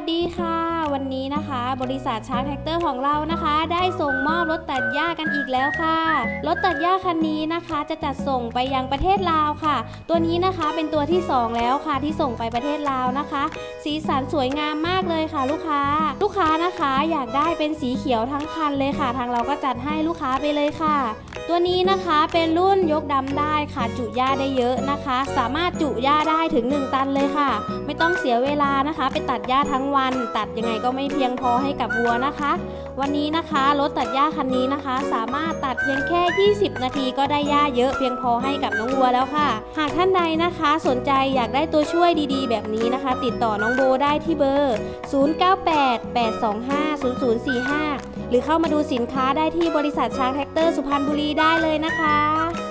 สดีค่ะ วันนี้นะคะ บริษัทช้างแท็กเตอร์ของเรานะคะ ได้ส่งมอบรถตัดหญ้ากันอีกแล้วค่ะรถตัดหญ้าคันนี้นะคะ จะจัดส่งไปยังประเทศลาวค่ะ ตัวนี้นะคะเป็นตัวที่สองแล้วค่ะที่ส่งไปประเทศลาวนะคะ สีสันสวยงามมากเลยค่ะ ลูกค้า ลูกค้านะคะอยากได้เป็นสีเขียวทั้งคันเลยค่ะ ทางเราก็จัดให้ลูกค้าไปเลยค่ะ ตัวนี้นะคะเป็นรุ่นยกดำได้ค่ะจุหญ้าได้เยอะนะคะ สามารถจุหญ้าได้ถึง 1 ตันเลยค่ะ ไม่ต้องเสียเวลานะคะ ไปตัดหญ้าทั้งวัน ตัดยังไงก็ไม่เพียงพอให้กับวัวนะคะ วันนี้นะคะรถตัดหญ้าคันนี้นะคะ สามารถตัดเพียงแค่ 20 นาทีก็ได้หญ้าเยอะเพียงพอให้กับน้องวัวแล้วค่ะ หากท่านใดนะคะ สนใจอยากได้ตัวช่วยดีๆ แบบนี้นะคะ ติดต่อน้องโบได้ที่เบอร์ 0988250045 หรือเข้ามาดูสินค้าได้ที่บริษัทช้างแท็กเตอร์สุพรรณบุรีได้เลยนะคะ